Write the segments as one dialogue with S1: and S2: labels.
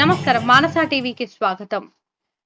S1: నమస్కారం. మానస టీవీకి స్వాగతం.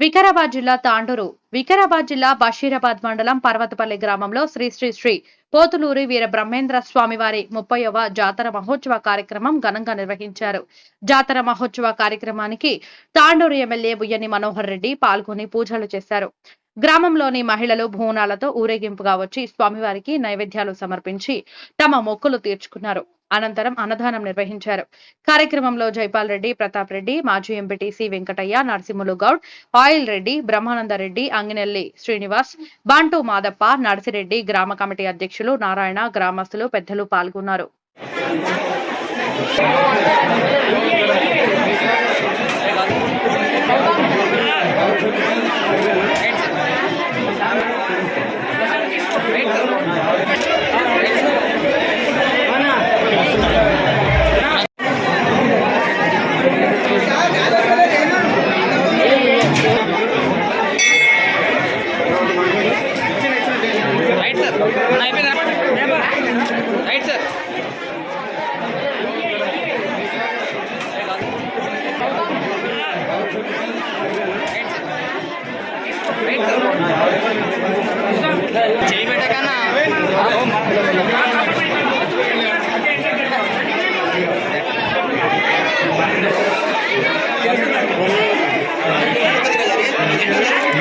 S1: వికారాబాద్ జిల్లా తాండూరు వికారాబాద్ జిల్లా బషీరాబాద్ మండలం పర్వతపల్లి గ్రామంలో శ్రీ శ్రీ శ్రీ పోతులూరి వీర బ్రహ్మేంద్ర స్వామివారి ముప్పైవ జాతర మహోత్సవ కార్యక్రమం ఘనంగా నిర్వహించారు. జాతర మహోత్సవ కార్యక్రమానికి తాండూరు ఎమ్మెల్యే బుయ్యని మనోహర్ రెడ్డి పాల్గొని పూజలు చేశారు. గ్రామంలోని మహిళలు భూనాలతో ఊరేగింపుగా వచ్చి స్వామివారికి నైవేద్యాలు సమర్పించి తమ మొక్కులు తీర్చుకున్నారు. అనంతరం అన్నదానం నిర్వహించారు. కార్యక్రమంలో జైపాల్ రెడ్డి ప్రతాప్ రెడ్డి మాజీ ఎంపీటీసీ వెంకటయ్య నరసింహులు గౌడ్ ఆయిల్ రెడ్డి బ్రహ్మానందరెడ్డి అంగినెల్లి శ్రీనివాస్ బాంటు మాదప్ప నర్సిరెడ్డి గ్రామ కమిటీ అధ్యక్షులు నారాయణ గ్రామస్తులు పెద్దలు పాల్గొన్నారు.
S2: రైట్ సార్ అన్న అయిపోయిందా రైట్ సార్